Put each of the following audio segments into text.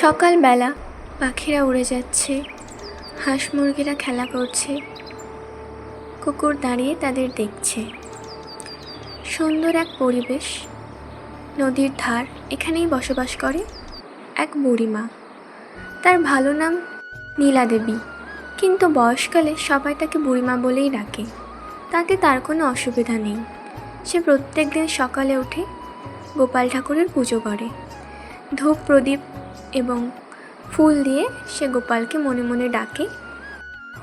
সকালবেলা পাখিরা উড়ে যাচ্ছে, হাঁস মুরগিরা খেলা করছে, কুকুর দাঁড়িয়ে তাদের দেখছে। সুন্দর এক পরিবেশ, নদীর ধার এখানেই বসবাস করে এক বুড়িমা। তার ভালো নাম নীলা দেবী কিন্তু বয়সকালে সবাই তাকে বুড়িমা বলেই ডাকে। তাতে তার কোনো অসুবিধা নেই। সে প্রত্যেক দিন সকালে উঠে গোপাল ঠাকুরের পুজো করে। ধূপ প্রদীপ এবং ফুল দিয়ে সে গোপালকে মনে মনে ডাকে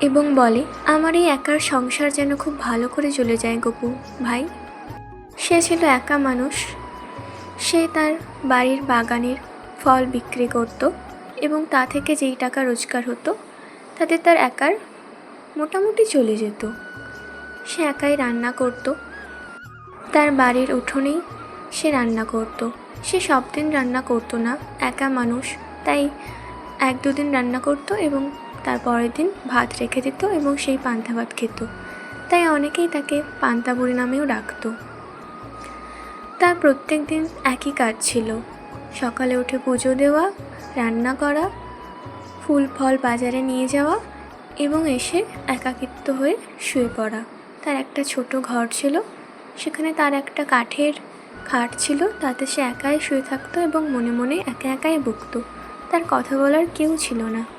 এবং বলে, আমার এই একার সংসার যেন খুব ভালো করে চলে যায় গপু ভাই। সে ছিল একা মানুষ। সে তার বাড়ির বাগানের ফল বিক্রি করত এবং তা থেকে যেই টাকা রোজগার হতো, তাতে তার একার মোটামুটি চলে যেত। সে একাই রান্না করত। তার বাড়ির উঠোনেই সে রান্না করত। সে সব দিন রান্না করতো না, একা মানুষ। তাই এক দুদিন রান্না করতো এবং তার পরের দিন ভাত রেখে দিত এবং সেই পান্তা ভাত খেত। তাই অনেকেই তাকে পান্তা বুড়ি নামেও ডাকতো। তার প্রত্যেক দিন একই কাজ ছিল। সকালে উঠে পুজো দেওয়া, রান্না করা, ফুল ফল বাজারে নিয়ে যাওয়া এবং এসে একাকিত্ব হয়ে শুয়ে পড়া। তার একটা ছোট ঘর ছিল। সেখানে তার একটা কাঠের খাট ছিল, তাতে সে একাই শুয়ে থাকতো এবং মনে মনে একা একাই বকতো। তার কথা বলার কেউ ছিল না।